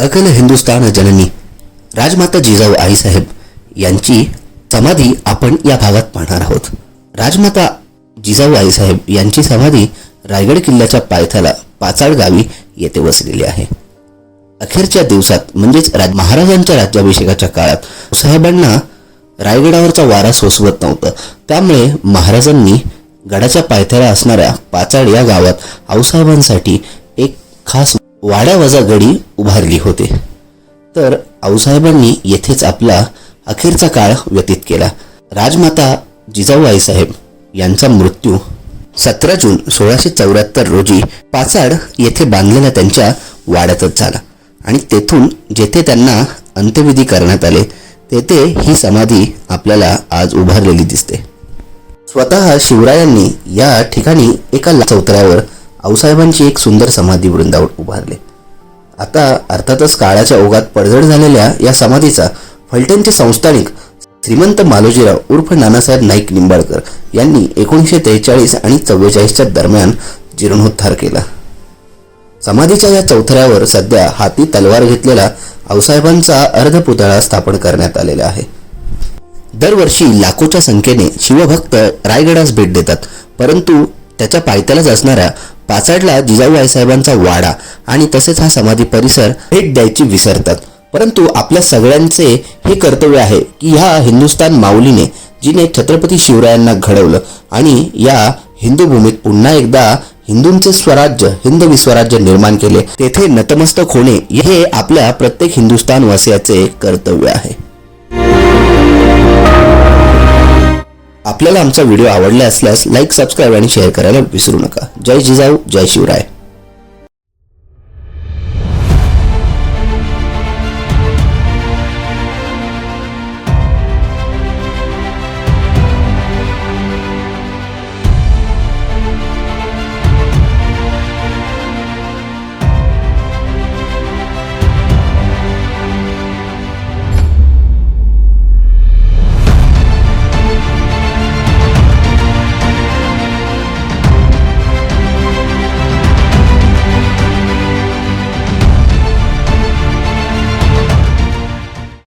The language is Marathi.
अखिल हिंदुस्थान जननी राजमाता जिजाऊ आईसाहेब यांची समाधी आपण या भागात पाहणार आहोत. राजमाता जिजाऊ आईसाहेब यांची समाधी रायगड किल्ल्याच्या पायथ्याला पाचाड गावी येथे वसलेली आहे. अखेरच्या दिवसात म्हणजेच राज महाराजांच्या राज्याभिषेकाच्या काळात साहेबांना रायगडावरचा वारा सोसवत नव्हतं. त्यामुळे महाराजांनी गडाच्या पायथ्याला असणाऱ्या पाचाड या गावात आऊसाहेबांसाठी एक खास वाड्यावजा गडी उभारली होते. तर आऊसाहेबांनी येथेच आपला अखेरचा काळ व्यतीत केला. राजमाता जिजाऊ आईसाहेब यांचा मृत्यू सतरा जून सोळाशे चौऱ्याहत्तर रोजी पाचाड येथे बांधलेल्या त्यांच्या वाड्यातच झाला. आणि तेथून जेथे त्यांना अंत्यविधी करण्यात आले तेथे ही समाधी आपल्याला आज उभारलेली दिसते. स्वतः शिवरायांनी या ठिकाणी एका चौतऱ्यावर आऊसाहेबांची एक सुंदर समाधी वृंदावर उभारले. आता अर्थातच काळाच्या ओघात पडझड झालेल्या या समाधीचा फलटणचे संस्थानिक श्रीमंत मालोजीराव उर्फ नानासाहेब नाईक निंबाळकर यांनी एकोणीसशे त्रेचाळीस आणि चव्वेचाळीसच्या दरम्यान जीर्णोद्धार केला. समाधीच्या या चौथऱ्यावर सध्या हाती तलवार घेतलेला आऊसाहेबांचा अर्ध पुतळा स्थापन करण्यात आलेला आहे. दरवर्षी लाखोच्या संख्येने शिवभक्त रायगडास भेट देतात परंतु त्याच्या पायथ्यालाच असणाऱ्या पाचाडला जिजाऊ साहेबांचा वाडा आणि तसेच हा समाधी परिसर भेट द्यायची विसरतात. परंतु आपल्या सगळ्यांचे हे कर्तव्य आहे की ह्या हिंदुस्तान माऊलीने जिने छत्रपती शिवरायांना घडवलं आणि या हिंदू भूमीत पुन्हा एकदा हिंदूंचे स्वराज्य हिंदवी स्वराज्य निर्माण केले. तेथे नतमस्तक होणे हे आपल्या प्रत्येक हिंदुस्थानवासियाचे कर्तव्य आहे. आपल्याला आमचा व्हिडिओ आवडला असल्यास लाईक सबस्क्राईब आणि शेअर करायला विसरू नका. जय जिजाऊ जय शिवराय.